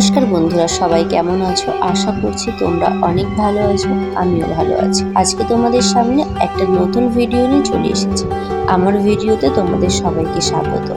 নমস্কার বন্ধুরা, সবাই কেমন আছো? আশা করছি তোমরা অনেক ভালো আছো, আমিও ভালো আছি। আজকে তোমাদের সামনে একটা নতুন ভিডিও নিয়ে চলে এসেছি। আমার ভিডিওতে তোমাদের সবাইকে স্বাগত।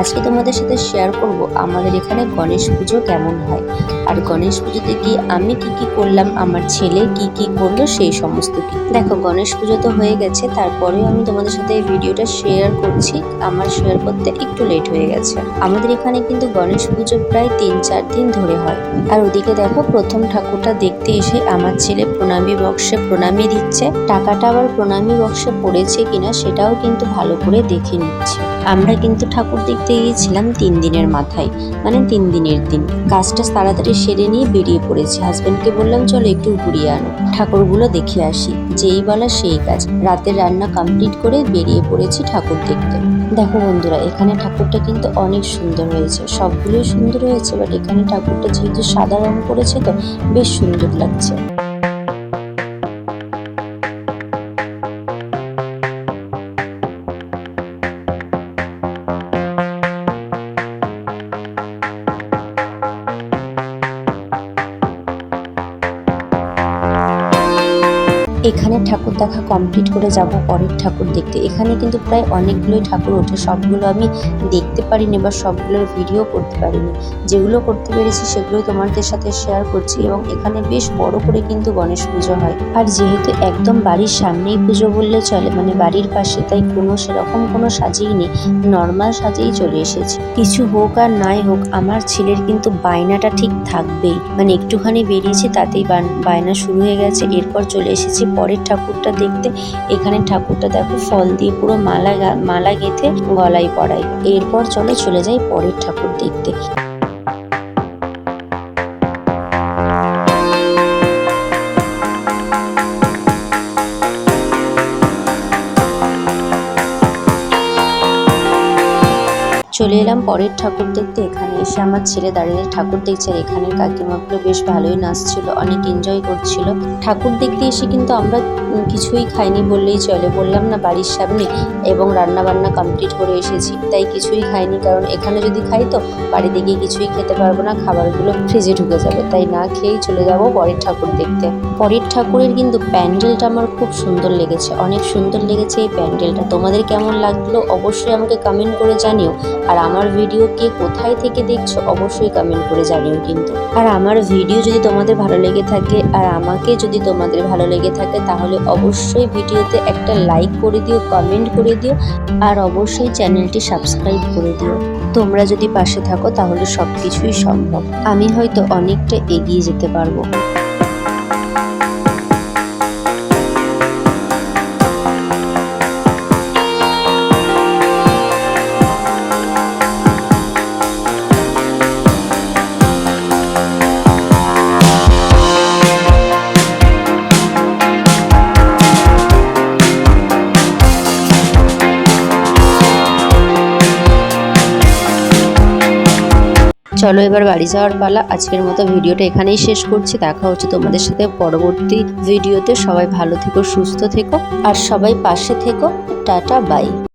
আজকে তোমাদের সাথে শেয়ার করব আমাদের এখানে গণেশ পুজো কেমন হয়। আর গণেশ পুজোতে গিয়ে আমি কি কি করলাম, আমার ছেলে কি কি করল, সেই সমস্ত কি দেখো, গণেশ পুজো তো হয়ে গেছে, তারপরেও আমি তোমাদের সাথে এই ভিডিওটা শেয়ার করছি। আমার শেয়ার করতে একটু লেট হয়ে গেছে। আমাদের এখানে কিন্তু গণেশ পুজো প্রায় তিন চার দিন ধরে হয়। আর ওদিকে দেখো, প্রথম ঠাকুরটা দেখতে এসে আমার ছেলে প্রণামী বক্সে প্রণামী দিচ্ছে। টাকাটা আবার প্রণামী বক্সে পড়েছে কিনা, সেটাও কিন্তু ভালো করে দেখে নিচ্ছে। আমরা কিন্তু ঠাকুর দেখতে গিয়েছিলাম তিন দিনের মাথায় মানে তিন দিনের দিন। কাজটা তাড়াতাড়ি সেরে নিয়ে বেরিয়ে পড়েছি। হাজবেন্ডকে বললাম, চলো একটু ঘুরিয়ে আনো। ঠাকুরগুলো দেখে আসি, যেই বলা সেই কাজ রাতের রান্না কমপ্লিট করে বেরিয়ে পড়েছি ঠাকুর দেখতে। দেখো বন্ধুরা, এখানে ঠাকুরটা কিন্তু অনেক সুন্দর হয়েছে। সবগুলোই সুন্দর হয়েছে বাট এখানে ঠাকুরটা যেহেতু সাদা রং করেছে তো বেশ সুন্দর লাগছে। এখানে ঠাকুর দেখা কমপ্লিট করে যাব, পরের ঠাকুর দেখতে। এখানে কিন্তু প্রায় অনেকগুলোই ঠাকুর ওঠে। সবগুলো আমি দেখতে পারিনি বা সবগুলোর ভিডিও করতে পারিনি। যেগুলো করতে পেরেছি সেগুলো তোমাদের সাথে শেয়ার করছি এবং এখানে বেশ বড় করে কিন্তু গণেশ পুজো হয়। আর যেহেতু একদম বাড়ির সামনেই পুজো বললে চলে মানে বাড়ির পাশে, তাই কোনো সেরকম কোনো সাজেই নেই। নর্মাল সাজেই চলে এসেছি। কিছু হোক আর নাই হোক, আমার ছেলের কিন্তু বায়নাটা ঠিক থাকবেই। মানে একটুখানি বেরিয়েছি, তাতেই বায়না শুরু হয়ে গেছে, এরপর চলে এসেছি পরের ঠাকুরটা দেখতে। এখানে ঠাকুরটা দেখো, ফল দিয়ে পুরো মালা মালা গেঁথে গলায় পড়াই এরপর চলে চলে যাই পরের ঠাকুর দেখতে। চলে এলাম, পরের ঠাকুর দেখতে। এখানে এসে আমার ছেলে দাঁড়িয়ে, ঠাকুর দেখছে, আর এখানের কাকিমাগুলো বেশ ভালোই নাচছিল, অনেক এনজয় করছিল। ঠাকুর দেখতে এসে কিন্তু আমরা কিছুই খাইনি বললেই চলে। বললাম, না, বাড়ির সামনে এবং রান্না বান্না কমপ্লিট করে এসেছি। তাই কিছুই খাইনি, কারণ এখানে যদি খাই তো বাড়িতে গিয়ে কিছুই খেতে পারব না, খাবারগুলো ফ্রিজে ঢুকে যাবে। তাই না খেয়েই চলে যাব পরের ঠাকুর দেখতে। পরের ঠাকুরের কিন্তু প্যান্ডেলটা আমার খুব সুন্দর লেগেছে। অনেক সুন্দর লেগেছে এই প্যান্ডেলটা। তোমাদের কেমন লাগল অবশ্যই আমাকে কমেন্ট করে জানিও। আর আমার ভিডিও কে কোথায় থেকে দেখছ অবশ্যই কমেন্ট করে জানিও কিন্তু। আর আমার ভিডিও যদি তোমাদের ভালো লেগে থাকে আর আমাকে যদি তোমাদের ভালো লেগে থাকে তাহলে অবশ্যই ভিডিওতে একটা লাইক করে দিও কমেন্ট করে দিও আর অবশ্যই চ্যানেলটি সাবস্ক্রাইব করে দিও। তোমরা যদি পাশে থাকো তাহলে সব কিছুই সম্ভব। আমি হয়তো অনেকটা এগিয়ে যেতে পারব। চলো এবার বাড়ি যাওয়ার পালা। আজকের মতো ভিডিওটা এখানেই শেষ করছি। দেখা হচ্ছে তোমাদের সাথে পরবর্তী ভিডিওতে। সবাই ভালো থেকো, সুস্থ থেকো, আর সবাই পাশে থেকো। Tata, bye.